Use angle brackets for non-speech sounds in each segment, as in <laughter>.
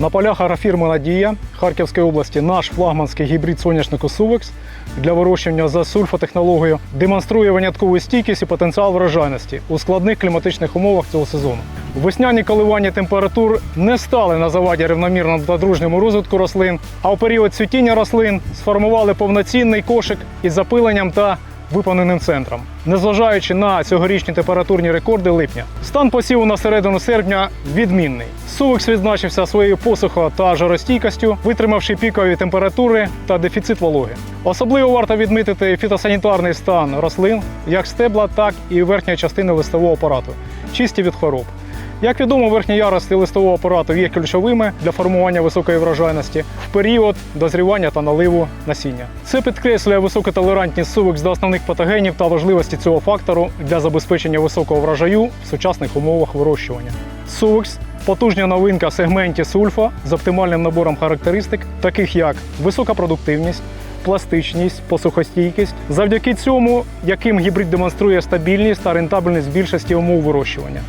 На полях агрофірми Надія Харківської області наш флагманський гібрид соняшнику Сувекс для вирощування за сульфотехнологією демонструє виняткову стійкість і потенціал врожайності у складних кліматичних умовах цього сезону. Весняні коливання температур не стали на заваді рівномірному та дружньому розвитку рослин, а у період цвітіння рослин сформували повноцінний кошик із запиленням та виповненим центром, незважаючи на цьогорічні температурні рекорди липня. Стан посіву на середину серпня відмінний. Сувекс відзначився своєю посухою та жаростійкістю, витримавши пікові температури та дефіцит вологи. Особливо варто відмітити фітосанітарний стан рослин, як стебла, так і верхньої частини листового апарату, чисті від хвороб. Як відомо, верхні ярості листового апарату є ключовими для формування високої врожайності в період дозрівання та наливу насіння. Це підкреслює високу толерантність сувекс до основних патогенів та важливості цього фактору для забезпечення високого врожаю в сучасних умовах вирощування. Сувекс потужна новинка в сегменті сульфа з оптимальним набором характеристик, таких як висока продуктивність, пластичність, посухостійкість, завдяки цьому, яким гібрид демонструє стабільність та рентабельність більшості умов вирощування.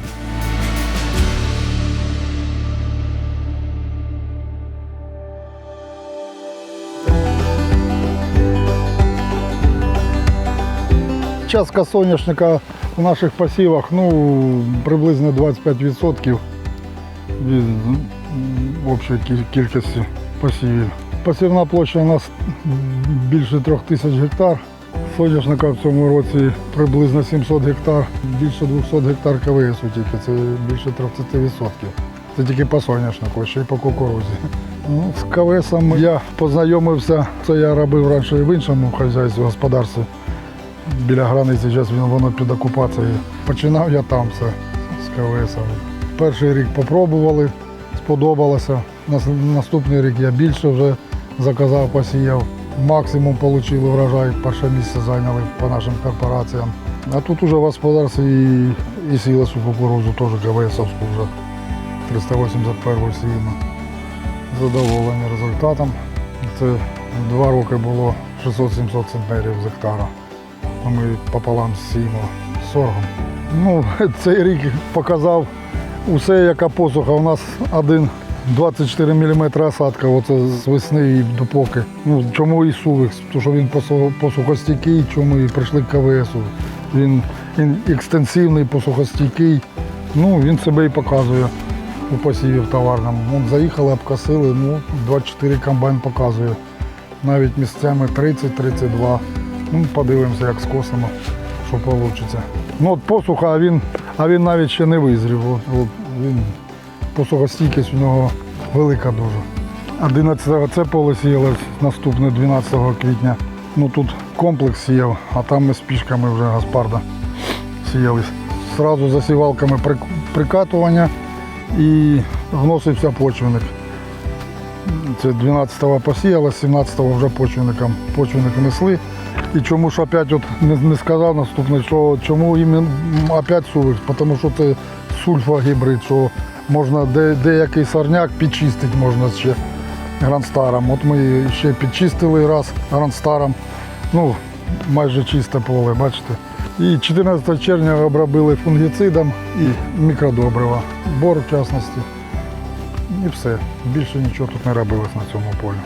Частка соняшника в наших посівах ну, приблизно 25% від общої кількості посівів. Посівна площа у нас більше трьох тисяч гектар. Соняшника в цьому році приблизно 700 гектар, більше 200 гектар КВС тільки, це більше 30%. Це тільки по соняшнику, ще й по кукурузі. Ну, з КВСом я познайомився, це я робив раніше в іншому хазяйстві, господарстві біля границі, зараз він воно під окупацією. Починав я там все з КВС. Перший рік попробували, сподобалося. Наступний рік я більше вже заказав, посіяв. Максимум отримали врожай, перше місце зайняли по нашим корпораціям. А тут уже в господарстві і, і сілась у кукурузу, теж КВСовську вже 381 сіємо. Задоволені результатом. Це два роки було 600-700 центнерів з гектара ми пополам сіємо соргом. Ну, <laughs> цей рік показав усе, яка посуха. У нас один 24 мм осадка оце з весни і до поки. Ну, чому і сувекс? Тому що він посу- посухостійкий, чому і прийшли к КВСу. Він екстенсивний, посухостійкий. Ну, він себе і показує у посіві в товарному. Вон заїхали, обкосили, ну, 24 комбайн показує. Навіть місцями 30-32. Ну, подивимося, як скосимо, що вийде. Ну, от посуха, а він, а він навіть ще не визрів. От, от, він, посухостійкість у нього велика дуже. 11-го це поле сіяли, наступне 12 квітня. Ну тут комплекс сіяв, а там ми з пішками вже Гаспарда сіялись. Зразу засівалками прик- прикатування і вносився почвенник. Це 12-го посіяли, 17-го вже почвенником, почвенник несли. І чому ж опять от не, не сказав наступне, що чому іменно опять сувекс, тому що це сульфагібрид, що можна де, деякий сорняк підчистити можна ще гранстаром. От ми ще підчистили раз гранстаром, ну майже чисте поле, бачите. І 14 червня обробили фунгіцидом і мікродобрива, бор в частності. І все. Більше нічого тут не робилось на цьому полі.